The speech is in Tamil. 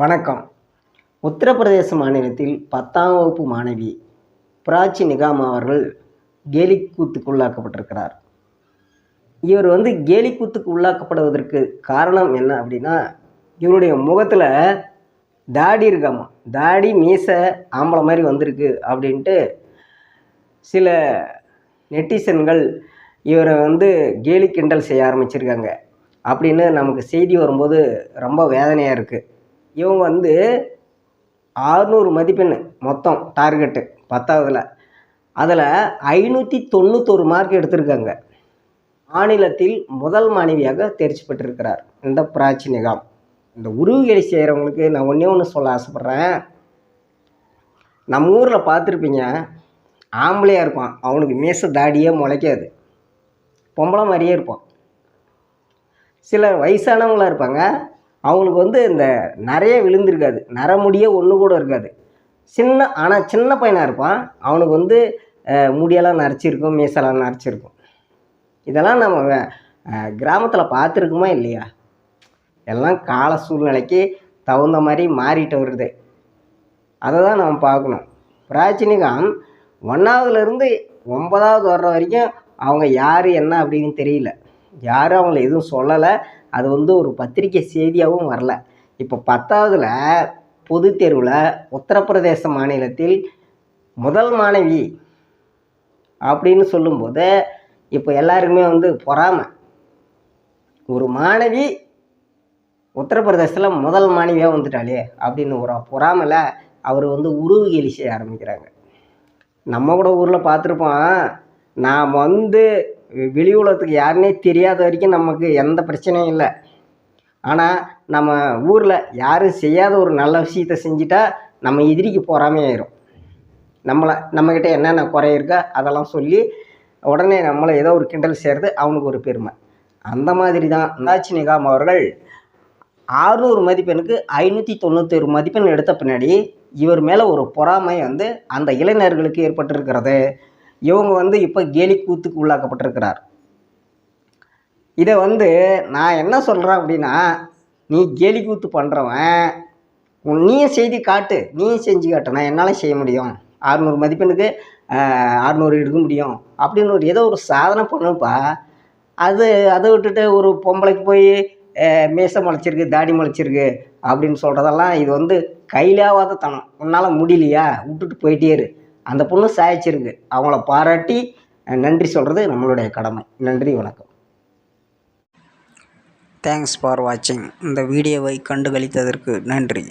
வணக்கம். உத்தரப்பிரதேச மாநிலத்தில் பத்தாம் வகுப்பு மாணவி பிராச்சி நிகாம் அவர்கள் கேலி கூத்துக்கு உள்ளாக்கப்பட்டிருக்கிறார். இவர் வந்து கேலி கூத்துக்கு உள்ளாக்கப்படுவதற்கு காரணம் என்ன அப்படின்னா இவருடைய முகத்தில் தாடி இருக்காமா? தாடி மீசை ஆம்பளை மாதிரி வந்திருக்கு அப்படின்ட்டு சில நெட்டிசன்கள் இவரை வந்து கேலி கிண்டல் செய்ய ஆரம்பிச்சிருக்காங்க. அப்படின்னு நமக்கு செய்தி வரும்போது ரொம்ப வேதனையாக இருக்குது இவங்க வந்து ஆறுநூறு மதிப்பெண் மொத்தம் டார்கெட்டு பத்தாவதில். அதில் ஐநூற்றி தொண்ணூத்தொரு மார்க் எடுத்திருக்காங்க. மாநிலத்தில் முதல் மாணவியாக தேர்ச்சி பெற்றிருக்கிறார். இந்த பிராச்சி நிகாம் இந்த உருவகேலி செய்கிறவங்களுக்கு நான் ஒன்றே ஒன்று சொல்ல ஆசைப்பட்றேன். நம்ம ஊரில் பார்த்துருப்பீங்க ஆம்பளையாக இருப்பான். அவனுக்கு மீச தாடியே முளைக்காது. பொம்பளை மாதிரியே இருப்பான். சில வயசானவங்களாக இருப்பாங்க. அவங்களுக்கு வந்து இந்த நிறைய விழுந்திருக்காது. நரமுடியே ஒன்று கூட இருக்காது. சின்ன ஆனால் சின்ன பையனாக இருப்பான். அவனுக்கு வந்து முடியெல்லாம் நரைச்சிருக்கும் மீசெல்லாம் நரைச்சிருக்கும். இதெல்லாம் நம்ம கிராமத்தில் பார்த்துருக்குமா இல்லையா? எல்லாம் கால சூழ்நிலைக்கு தகுந்த மாதிரி மாறிட்டு வருது. அதை தான் நம்ம பார்க்கணும். பிராச்சீனிகம் ஒன்றாவதுலேருந்து ஒன்பதாவது வர்ற வரைக்கும் அவங்க யார் என்ன அப்படின்னு தெரியல. யாரும் அவங்கள எதுவும் சொல்லலை. அது வந்து ஒரு பத்திரிக்கை செய்தியாகவும் வரல. இப்போ பத்தாவதுல பொது தேர்வில் உத்தரப்பிரதேச மாநிலத்தில் முதல் மாணவி அப்படின்னு சொல்லும்போது இப்போ எல்லாருக்குமே வந்து பொறாமை. ஒரு மாணவி உத்தரப்பிரதேசத்தில் முதல் மாணவியாக வந்துட்டாளே அப்படின்னு ஒரு பொறாமல் அவர் வந்து உருவு கேலி செய்ய ஆரம்பிக்கிறாங்க. நம்ம கூட ஊரில் பார்த்துருப்போம். நாம் வந்து வெளி உலகத்துக்கு யாருன்னே தெரியாத வரைக்கும் நமக்கு எந்த பிரச்சனையும் இல்லை. ஆனால் நம்ம ஊரில் யாரும் செய்யாத ஒரு நல்ல விஷயத்த செஞ்சிட்டா நம்ம எதிரிக்கு பொறாமையாயிரும் நம்மளை நம்மக்கிட்ட என்னென்ன குறை இருக்கோ அதெல்லாம் சொல்லி உடனே நம்மளை ஏதோ ஒரு கிண்டல் செய்கிறது அவனுக்கு ஒரு பெருமை. அந்த மாதிரி தான் நாச்சி நிகாம் அவர்கள் ஆறுநூறு மதிப்பெண்ணுக்கு ஐநூற்றி தொண்ணூத்தொரு மதிப்பெண் எடுத்த பின்னாடி இவர் மேலே ஒரு பொறாமை வந்து அந்த இளைஞர்களுக்கு ஏற்பட்டிருக்கிறது. இவங்க வந்து இப்போ கேலி கூத்துக்கு உள்ளாக்கப்பட்டிருக்கிறார். இதை வந்து நான் என்ன சொல்கிறேன் அப்படின்னா நீ கேலி கூத்து பண்ணுறவன் உன் நீயும் செய்தி காட்டு நீயும் செஞ்சு காட்டு நான் என்னால் செய்ய முடியும்? அறுநூறு மதிப்பெண்ணுக்கு அறுநூறு எடுக்க முடியும்? அப்படின்னு ஒரு ஏதோ ஒரு சாதனை பண்ணுப்பா. அது அதை விட்டுட்டு ஒரு பொம்பளைக்கு போய் மேசம் முளைச்சிருக்கு தாடி முளைச்சிருக்கு அப்படின்னு சொல்கிறதெல்லாம் இது வந்து கையிலாவாத தனம் உன்னால் முடியலையா? விட்டுட்டு போயிட்டே இரு. அந்த பொண்ணு சாய்ச்சிருக்கு. அவங்கள பாராட்டி நன்றி சொல்கிறது நம்மளுடைய கடமை. நன்றி வணக்கம். தேங்க்ஸ் ஃபார் வாட்சிங் இந்த வீடியோவை கண்டுகளித்ததற்கு நன்றி.